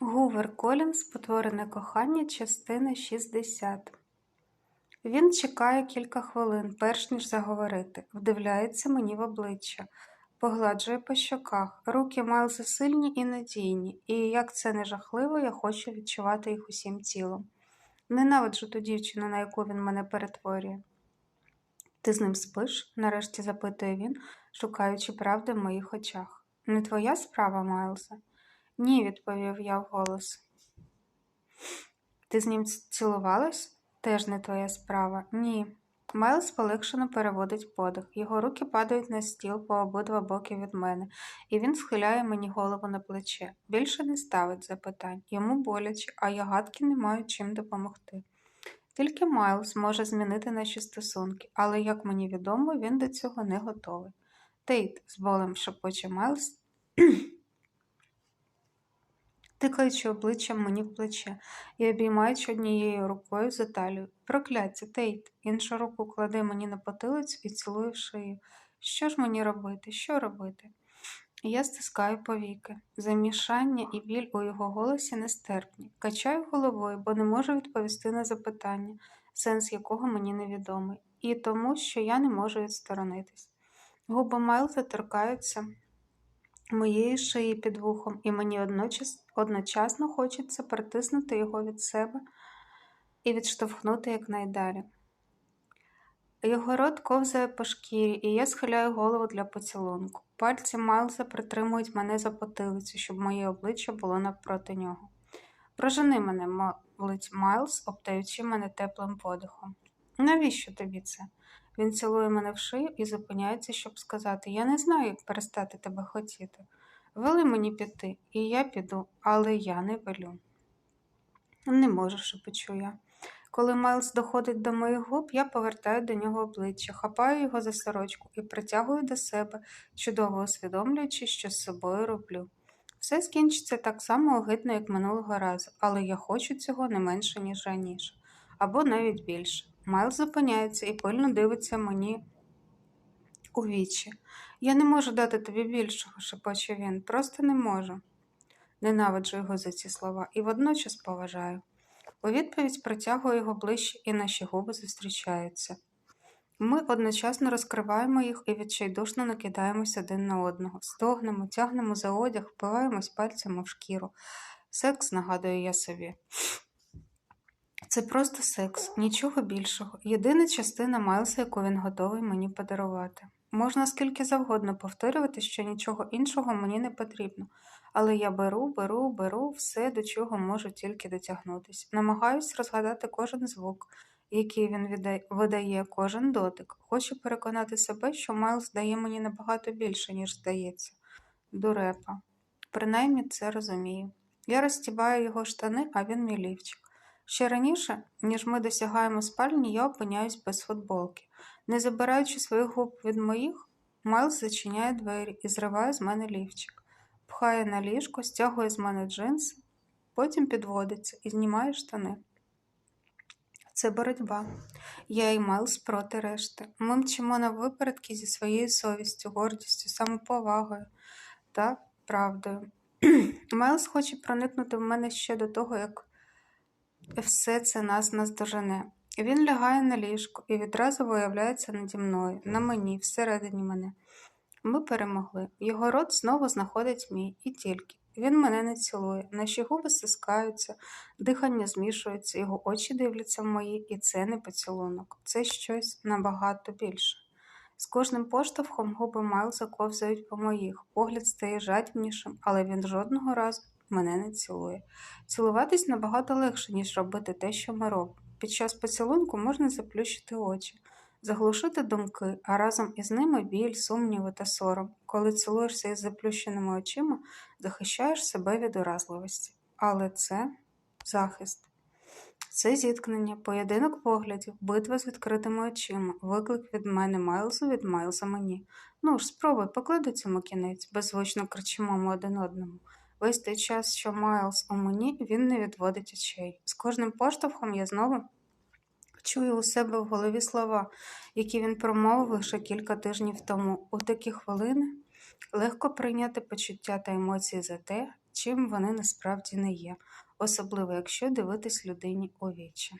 Гувер Колінс Потворене кохання, частина 60. Він чекає кілька хвилин, перш ніж заговорити, вдивляється мені в обличчя, погладжує по щоках. Руки Майлза сильні і надійні, і як це не жахливо, я хочу відчувати їх усім тілом. Ненавиджу ту дівчину, на яку він мене перетворює. Ти з ним спиш? нарешті запитує він, шукаючи правди в моїх очах. Не твоя справа, Майлзе? Ні, відповів я вголос. Ти з ним цілувалась? Теж не твоя справа. Ні. Майлз полегшено переводить подих. Його руки падають на стіл по обидва боки від мене, і він схиляє мені голову на плече. Більше не ставить запитань. Йому боляче, а я гадки не маю чим допомогти. Тільки Майлз може змінити наші стосунки, але, як мені відомо, він до цього не готовий. Тейт, з болем шепоче Майлз, тикаючи обличчям мені в плече і обіймаючи однією рукою за талію. Прокляття, Тейт, іншу руку кладе мені на потилицю і цілує в шию. Що ж мені робити? Що робити? Я стискаю повіки. Замішання і біль у його голосі нестерпні. Качаю головою, бо не можу відповісти на запитання, сенс якого мені невідомий, і тому, що я не можу відсторонитись. Губи Майлза торкаються моєї шиї під вухом, і мені одночас, одночасно хочеться притиснути його від себе і відштовхнути якнайдалі. Його рот ковзає по шкірі, і я схиляю голову для поцілунку. Пальці Майлза притримують мене за потилицю, щоб моє обличчя було навпроти нього. Прожени мене, молить Майлз, обдаючи мене теплим подихом. Навіщо тобі це? Він цілує мене в шию і зупиняється, щоб сказати Я не знаю, як перестати тебе хотіти. Вели мені піти, і я піду, але я не велю. Не можу, шепочу я. Коли Майлз доходить до моїх губ, я повертаю до нього обличчя, хапаю його за сорочку і притягую до себе, чудово усвідомлюючи, що з собою роблю. Все скінчиться так само огидно, як минулого разу, але я хочу цього не менше, ніж раніше, або навіть більше. Майлз зупиняється і пильно дивиться мені у вічі. Я не можу дати тобі більшого, шепоче він, просто не можу. Ненавиджу його за ці слова і водночас поважаю. У відповідь протягую його ближче, і наші губи зустрічаються. Ми одночасно розкриваємо їх і відчайдушно накидаємось один на одного, стогнемо, тягнемо за одяг, впиваємось пальцями в шкіру. Секс, нагадую я собі. Це просто секс, нічого більшого. Єдина частина Майлса, яку він готовий мені подарувати. Можна скільки завгодно повторювати, що нічого іншого мені не потрібно, але я беру, беру, беру все, до чого можу тільки дотягнутися. Намагаюсь розгадати кожен звук, який він видає, кожен дотик. Хочу переконати себе, що Майлз дає мені набагато більше, ніж здається. Дурепа. Принаймні це розумію. Я розтібаю його штани, а він мій лівчик. Ще раніше, ніж ми досягаємо спальні, я опиняюсь без футболки. Не забираючи своїх губ від моїх, Майлз зачиняє двері і зриває з мене лівчик, пхає на ліжко, стягує з мене джинси, потім підводиться і знімає штани. Це боротьба. Я і Майлз проти решти. Ми мчимо на випередки зі своєю совістю, гордістю, самоповагою та правдою. Майлз хоче проникнути в мене ще до того, як все це нас наздожене. Він лягає на ліжко і відразу виявляється наді мною, на мені, всередині мене. Ми перемогли. Його рот знову знаходить мій, і тільки. Він мене не цілує, наші губи стискаються, дихання змішується, його очі дивляться в мої, і це не поцілунок. Це щось набагато більше. З кожним поштовхом губи Майлза ковзають по моїх, погляд стає жадібнішим, але він жодного разу мене не цілує. Цілуватись набагато легше, ніж робити те, що ми робимо. Під час поцілунку можна заплющити очі, заглушити думки, а разом із ними біль, сумніви та сором. Коли цілуєшся із заплющеними очима, захищаєш себе від уразливості. Але це захист. Це зіткнення, поєдинок поглядів, битва з відкритими очима, виклик від мене Майлзу від Майлза мені. Ну ж, спробуй, поклади цьому кінець, беззвучно кричимо ми один одному. Весь той час, що Майлз у мені, він не відводить очей. З кожним поштовхом я знову чую у себе в голові слова, які він промовив лише кілька тижнів тому. У такі хвилини легко прийняти почуття та емоції за те, чим вони насправді не є, особливо якщо дивитись людині у вічі.